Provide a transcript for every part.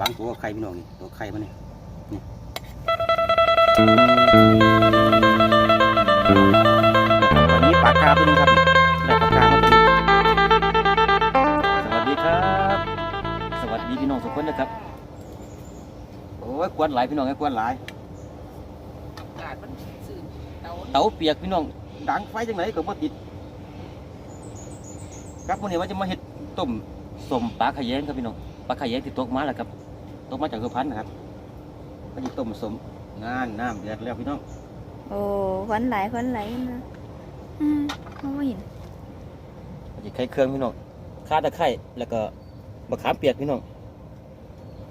บางตัวไข่พี่น้องนี่ตัวไข่มันนี่นี่วันนี้ปากาตัวนึงครับได้ปากามาตัวนึงสวัสดีครับ สวัสดีพี่น้องทุกคนนะครับโอ้ยกวนหลายพี่น้องไอ้กวนหลายเตาเตาเปียกพี่น้องดังไฟจังไหนก็บ่ติดครับวันนี้ว่าจะมาเฮ็ดต้มสมปลาขะแยงครับพี่น้องปลาขะแยงที่ตกมาแล้วครับ ตกมาจากสุพรรณนะครับก็จะต้มสมงานน้ำเดือดแล้วพี่น้องโอ้ควันไหลายควันไหลนะอืมมองไม่เห็นก็จะไข่เครื่องพี่น้องข่าตะไคร้แล้วก็มะขามเปียกพี่น้อง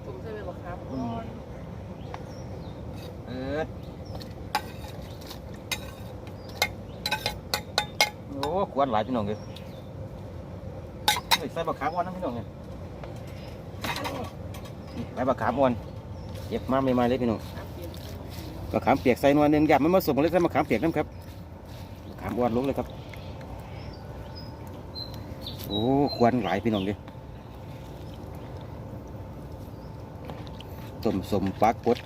ผมเคยไปบอกครับก่อนเออโอ้กวนหลายพี่น้องเลยเฮ้ยใส่มะขามอ่อนนะพี่น้องเนี่ยนี่ ใส่มะขามอ่อนเก็บมาใหม่ๆเลยพี่น้องปลี่ยนมะขามเปียกใส่น่อยหนึงอยากมันมาสมเลยใส่มะขามเปียกน้ำครับมะขามอ่อนลงเลยครับ โอ้ควันหลายพี่น้องเลยต้มสมปลากด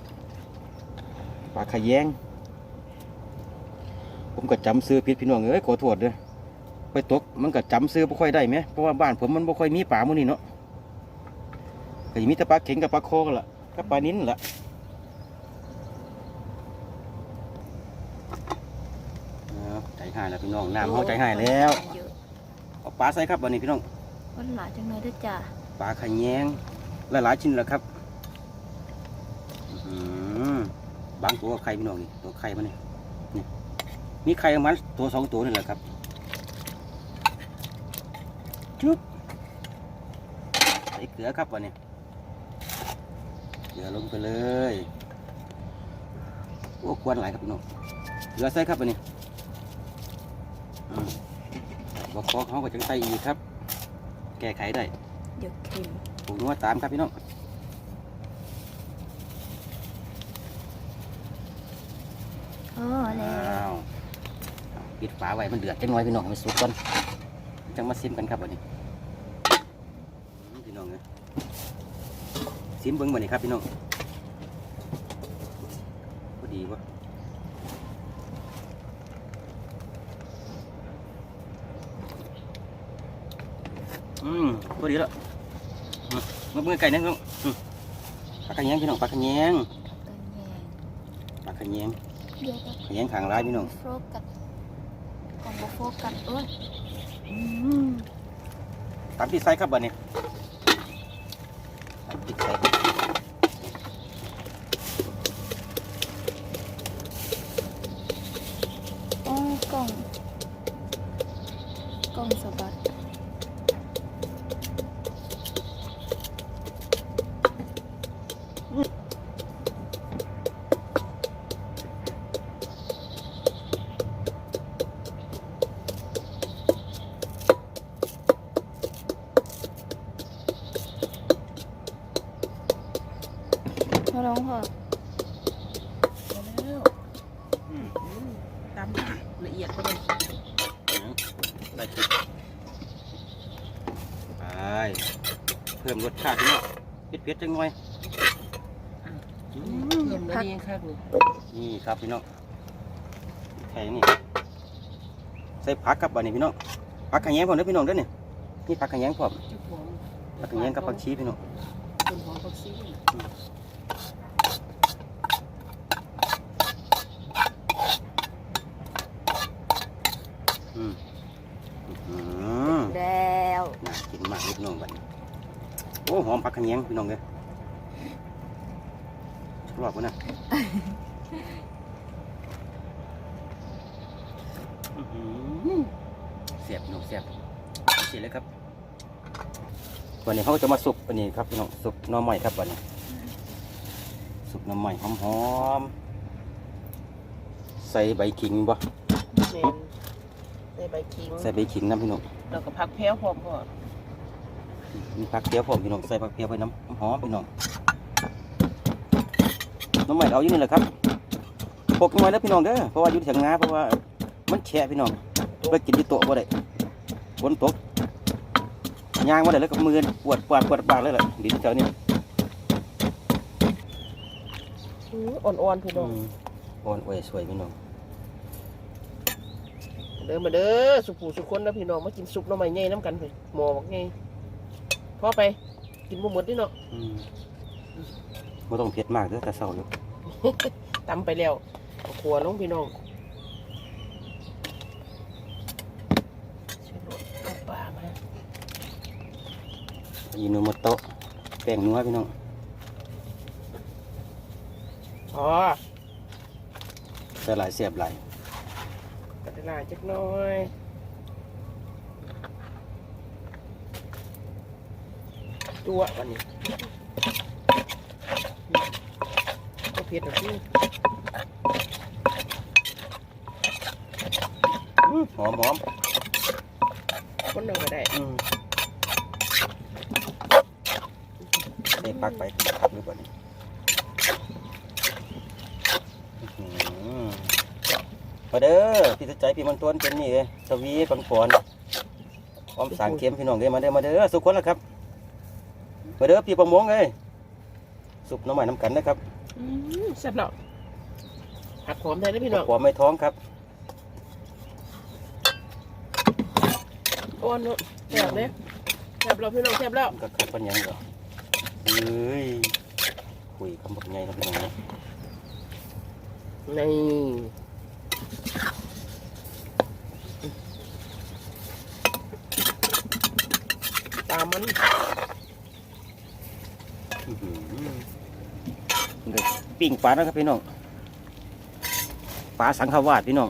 ปลาขแยง ผมก็จำซื้อผิดพี่น้องเอ้ยขอโทษเด้อไปตกมันก็จำซื้อบ่ค่อยได้ไหมเพราะว่าบ้านผมมันบ่ค่อยมีปลามื้นี้เนาะ ก็สิมีแต่ปลาเข็งกับปลาโคกันละกับปลานิ้นละเอาใจหายแล้วพี่น้องน้ำเขาใจหายแล้วเยอะเอาปลาใส่ครับวันนี้พี่น้องควันหลายจังเลยเด้อจ้าปลาขะแยงหลายๆชิ้นแล้วครับอื้อหือบางตัวก็ไข่พี่น้องนี่ตัวไข่มันนี่นี่มีไข่ประมันตัวสองตัวนี่แหละครับจุ๊บใส่เกลือครับวันนี้เก ลือลงไปเลยโอ้ควนหลายครับพี่น้องเกลือใส่ครับวันนี้อืมบอกขอเขาก็จังใส่อีกครับ แก้ไขได้เดี๋ยวเค็มปรุงนัวตามครับพี่น้องโอ้แล้วอ้าวปิดฝาไว้มันเดือดจังน้อยพี่น้องให้มันสุกก่อนจังมาซิมกันครับวันนี้อืมพี่น้องเลย ซิมเบิ้งวันนี้ครับพี่น้องพอดีวะอืมพอดีแล้วอืมมาเบิ้งไก่นะพี่น้องอืมปลากระแยงพี่น้องปลากระแยงกันแยงปลากระแยงเดี๋ยวจะขยันขางร้ายพี่น้องโฟกัสกองบ่โฟกัสโอ้ยอืมตามที่ใส่ครับบัดนี้ตามที่ใส่ พิ่มรสชาติพี่น้องเผ็ดๆจังหน่อยเพิ่มละเอียดครับนี่นี่ครับพี่น้องไข่นี่ใส่ผักครับบัดนี้พี่น้องผักขะแยงพร้อมเด้อพี่น้องเด้อนี่นี่ผักขะแยงพร้อมเจ้าของผักขะแยงกับผักชีพี่น้อง ต้นหอมผักชี อืมอื้อหือ แล้ว น่ากินมากเลยพี่น้องบัดนี้โอ้ หอมผักขะแยงพี่น้องเลยชอบปะนะอื้อหือเสียบพี่น้องเสียบเสียบเลยครับ วันนี้เขาจะมาสุกวันนี้ครับพี่น้องสุกหน่อไม้ครับวันนี้ สุกหน่อไม้หอมๆใส่ใบขิงบ่แมนใส่ใบขิง ใส่ใบขิงน้ำพี่น้องแล้วก็ผักแพ้วพร้อมก่อน มีผักเปียวผมพี่น้องใส่ผักเปียวไปน้ำหอมพี่น้องน้ำใหม่เอาอยู่นี่แหละครับปกหน่อยนะพี่น้องเด้อเพราะว่าอยู่ที่ทางนาเพราะว่ามันแฉะพี่น้องไปกินที่โต๊ะบ่ได้ฝนตกย่างบ่ได้แล้วก็มือปวดปวดปวดปากเลยแหละดินแถวนี้อื้ออ่อนๆพี่น้องอืมอ่อนอวยสวยพี่น้องเด้อมาเด้อสุผู้สุคนนะพี่น้องมากินซุปหน่อไม้ใหญ่น้ำกันเลยหมอบักใหญ่ พอไปกินบ่หมดนี่เนาะอืมบ่ต้องเผ็ดมากเด้อแต่เศร้าอยู่ตำไปแล้วเอาขัวลงพี่น้องเชิญรถเอาปลามาอิโนโมโตะแป้งนัวพี่น้องอ๋อใส่หลายเสียบหลายกระดาษจักหน้อย ตัววันนี้ก็เพียรหน่อยพี่อื้หอมหอมคนหนึ่งก็ได้อืมใส่ปักไปหรือเปล่านี่อื้อหือมาเด้อพี่สใจพี่มันทวนเป็นนี่เลยสวีปังปอนพร้อมสารเค็มพี่น้องเลยมาเด้อมาเด้อสุกคนแล้วครับ มาเด้อพี่ประมงเลยสุกหน้ำใหม่น้ำกันนะครับอืมแซ่บแล้วผักหอมได้นะพี่น้องหัวไม่ท้องครับอ้วนเนอะแซ่บเลยแซ่บแล้วพี่น้องแซ่บแล้วก็ขับปัญญังก็เฮ้ยคุยคำบอกไงนะพี่น้องนะนี่ตามมัน อื้อหือเดี๋ยว ปิ้งปลานะครับพี่น้องปลาสังขวาดพี่น้อง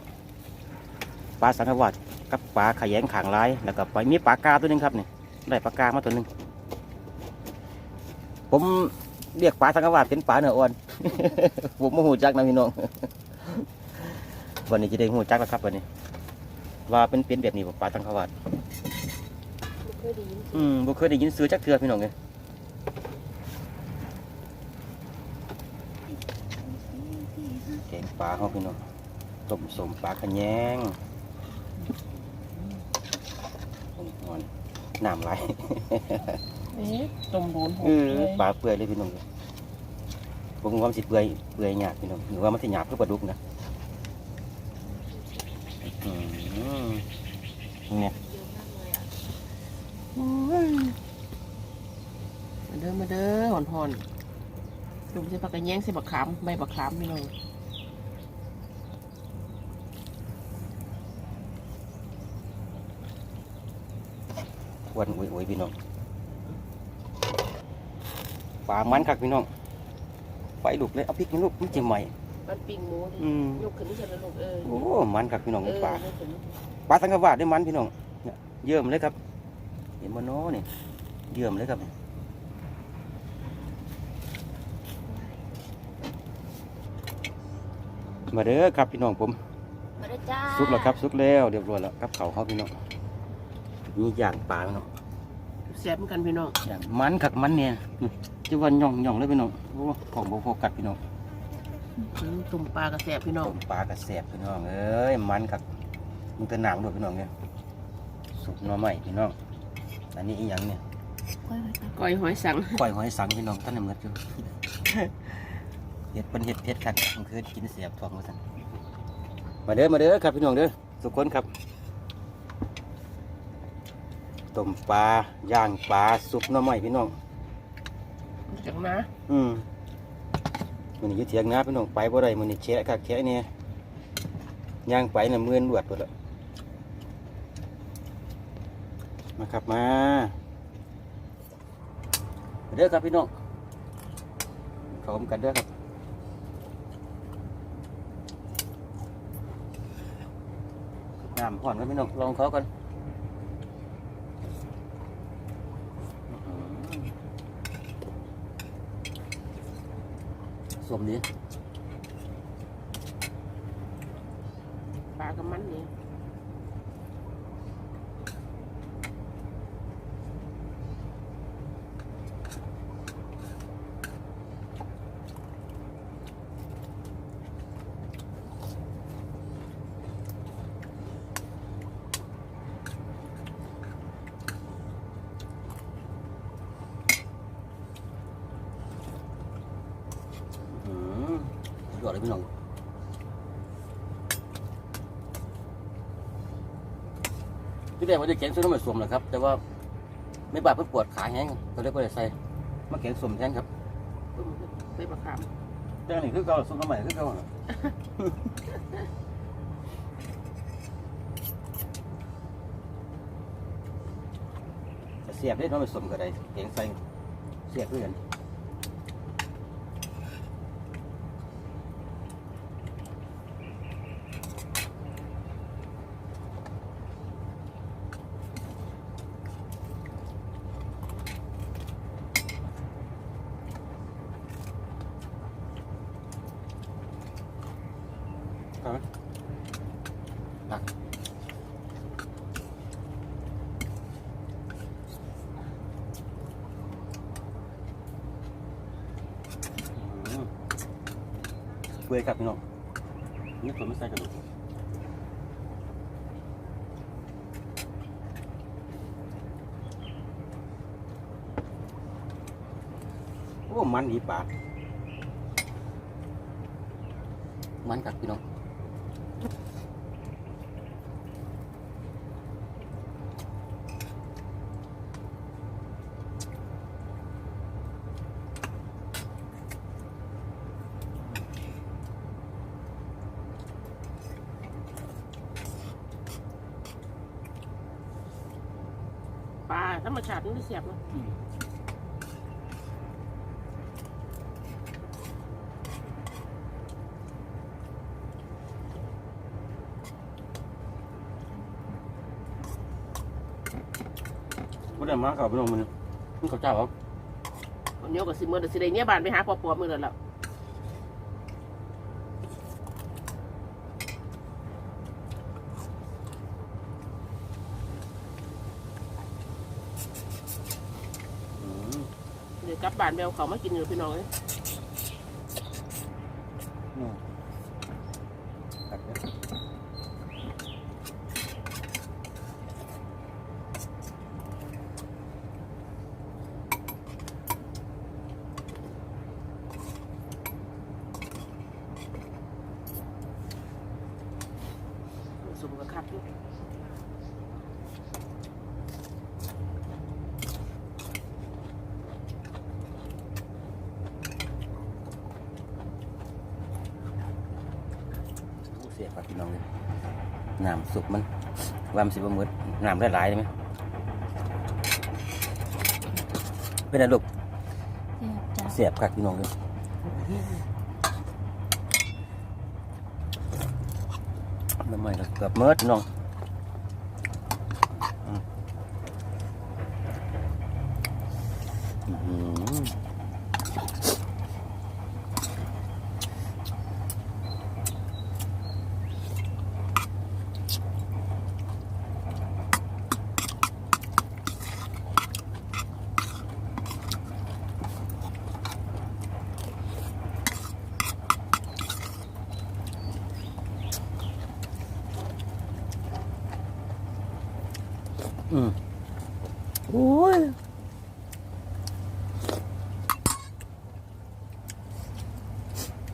ปลาสังขวาดกับปลาขยงขางลายแล้วก็ไปมีปลากาตัวหนึงครับนี่ได้ปลากามาตัวหนึงผมเรียกปลาสังขวาดเป็นปลาเนื้ออ่อนผมโมโหจักนะพี่น้องวันนี้จะได้หูจักแล้วครับวันนี้ ว่าเป็นเป็นแบบนี้บ่ปลาสังขวาดเคยได้ยินอืมบ่เคยได้ยินซื้อจักเทือพี่น้องเลยแกง ปลาเขาพี่น้องต้มสมปลาขะแยงนอนน้ำไหลเอ๊ะต้มโดนหเอดอเลยปลาเปื่อยเลยพี่น้องเลยผมว่ามันสิเปื่อยเปื่อยหยาบพี่น้องหรือว่ามันสิหยาบคือปลาดุกนะอืมเนี่ยมาเด้อมาเด้อหอนหอนๆจุ่มใส่ผักกระแยงใส่บักขามใบบักขามพี่น้อง วันอุ้ยอุ้ยพี่น้องปลามันคักพี่น้องไฟลุกเลยเอาพริกนี่ลูกมันจะใหม่มันปิ้งหมูดิอืมยกขึ้นที่ฉันแล้วลูกเออโอ้มันครับพี่น้องเออปลายกขึ้นปลาสังกวาดได้มันพี่น้องเนี่ยเยื่อมเลยครับ เห็นมันโน้นี่เยื่อมเลยครับมาเด้อครับพี่น้องผมมาได้จ้าสุกแล้วครับสุกแล้วเรียบร้อยแล้วกับเขาวเขาพี่น้อง มีย่างปลาพี่น้องแซ่บเหมือนกันพี่น้องย่างมันคักมันเนี่ยนี่จะว่าย่องย่องเลยพี่น้องโอ้ของโบโฟกัสพี่น้องอืมตุ่มปลากระแสบพี่น้องต้มปลากระแสบพี่น้องเอ้ยมันคักมันเป็นหนามด้วยพี่น้องเนี่ยสุกหน่อใหม่พี่น้องอันนี้อีหยังเนี่ยก้อยหอยสังปล่อยหอยสังพี่น้องท่านน่ะเหมือนอยู่เห็ดเป็นเห็ดเพชรครับมันคือกินเสียบทองมาสั่นมาเด้อมาเด้อครับพี่น้องเด้อทุกคนครับ ต้มปลาย่างปลาสุกหน่อไม้พี่น้องจังนะอืมมันนี่อยึดเถียงนะพี่น้องไปบ่ได้มันนี่แฉะคักแฉะเนี่ยย่างไปน่ะมือนลวดหมดแล้วมาครับมามาเด้อครับพี่น้องพร้อมกันเด้อครับน้ำผ่อนกันพี่น้องลองเขากัน สมนี้ปลากับมันนี่ แรกว่าจะแกงส้มน้ำมันสวมแหละครับ แต่ว่าไม่บาดเพิ่นปวดขาแห้งก็เลยก็เลยใส่มาแกงส้มแทนครับใส่มะขามแต่อันนี่คือเก่าส้มน้ำใหม่คือเก่าน่ะเสียบได้น้องไปสมกับใดเก่งใส่เสียบด้วยกัน เอาไหมตักอืมเปื่อยครับพี่น้องนี่ผมไม่ใส่กระดูกโอ้มันดีปากมันกัดพี่น้อง ปลาธรรมชาติมันไม่เสียบเนาะ ไม่ได้มากับพี่น้องมันมันเขาเจ้าครับวันนี้ก็สิเมื่อเดี๋ยวสิได้เนี่ยบานไปหาปอปอมือแล้วล่ะอืมเดี๋ยวกลับบ้านไปเอาเขามากินอยู่พี่น้องเอ้ย อืมตักเลย สมกับคักอยู่ เสียครับพี่น้องเลยน้ำสุกมันวามนสิบมืดน้ำได้หลายๆใช่ไหมเป็นไงลูกเสียบจ้ะเสียบครับพี่น้องเลยน้ำมันก็เกือบเมิดพี่น้องอืมอื้อหือ อืมโอ้ย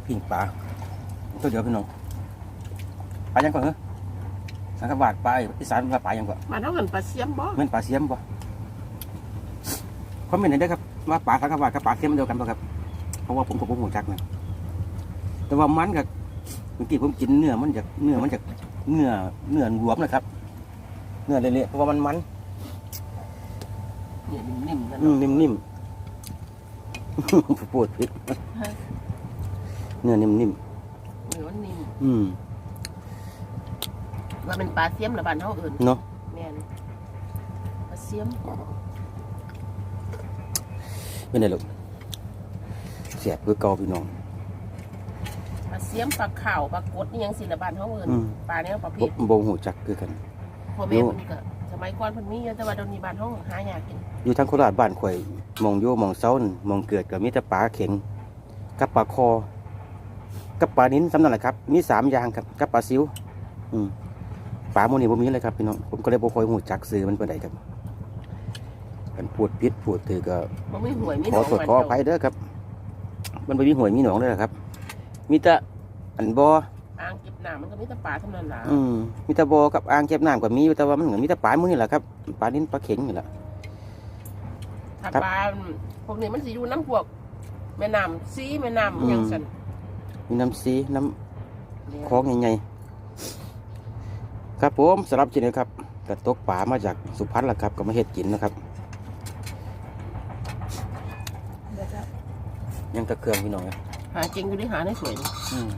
ปิ่งปลา ตัวเดียวพี่น้องปลายังก่อนเหรอสังกบาทปลาอีสานว่าปลายังก่อนมาเท่ากันปลาเสียมบ่เหมือนปลาเสียมป่ะคอมเมนต์หน่อยได้อครับว่าปลาสังกบาทกับปลาเสียมมันเดียวกันป่ะครับเพราะว่าผมกับผมหูจักนะแต่ว่ามันกับเมื่อกี้ผมกินเนื้อมันจากเนื้อมันจากเนื้อเนื้อรวมนะครับ เนื้อเละๆเพราะว่ามันมันเนี่ยนิ่มๆนะอืเนาะมนิ่มๆพูดผิดเนื้อนิ่ม เนื้อมันนิ่มๆอืมว่าเป็นปลาเสียมหรือบ้านเฮาเอื่นเนาะแม่นปลาเสียมเป็นไงลูกเสียบคือเกาพี่น้องปลาเสียมปลาข่าวปลากดนี่ยังสิละบ้านเฮาเอื่นอืมปลาเนี้ยประเภบ่ทบ่หูจักคือกันพ่อแม่เพิ่นก็สมัยก่อนเพิ่นมีอยู่แต่ว่าเดี๋ยวนี้บ้านเฮาหายากกินอยู่ทางโคราชบ้านข่อยหมองอยู่หมองเซานั่นหมองเกิดก็มีแต่ปลาเข็งกับปลาคอ กับปลานิ้นสำนั่นแหละครับมีสามอย่างครับกับปลาซิวอืมปลาโมนี่บ่มีเลยครับพี่น้องผมก็เลยบ่ค่อยหูจักซื้อมันเป็นไดครับกันพูดผิดพูดถือก็บ่มีหวยมีหขนอองโทษบ้านขออเจ้าภัยเด้อครับ มันไม่มีหวยมีหนองเลยครับ มีแต่อันบ่ออ่างเก็บน้ำมันก็มีแต่ปลาเท่านั้นล่ะอืมมีแต่บ่อกับอ่างเก็บน้ำก็มีแต่ว่ามันเหมือนมีแต่ปลามื้อนี่แหละครับปลานิ้นปลาเข็งนี่แหละ ถ้าครับ ปลาพวกนี้มันสิอยู่น้ำพวกแม่น้ำซีแม่น้ำอืมหยังสัน มีน้ำซีน้ำคลองใหญ่ๆครับผมสำหรับจินนี้ครับกระตกป่ามาจากสุพรรณล่ะครับก็มาเฮ็ดกินนะครับเดี๋ยวจะยังตะเครื่องพี่น้องนะหาจริงอยู่ได้หาได้สวยอืม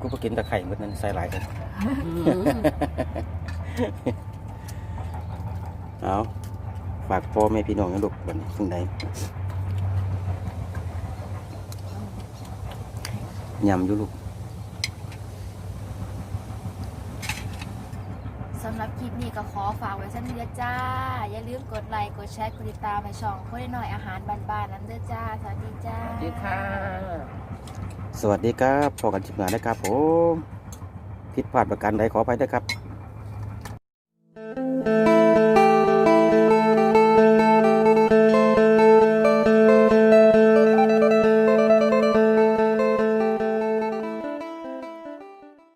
กูไปกินตะไคร่หมดนั้นใส่หลายเลยอืมเอาฝากพ่อแม่พี่น้องนะลูกวันนี้สิ่งใด ยำอยู่ลูกสำหรับคลิปนี้ก็ขอฝากไว้สักนิดเดียวจ้า อย่าลืมกดไลค์ กดแชร์ กดติดตามให้ช่องคนได้หน่อยอาหารบ้านๆนั้นเด้อจ้า สวัสดีจ้า สวัสดีค่ะ สวัสดีครับพอกันจิบงานนะครับผมผิดพลาดประการใดขออภัยด้วยครับ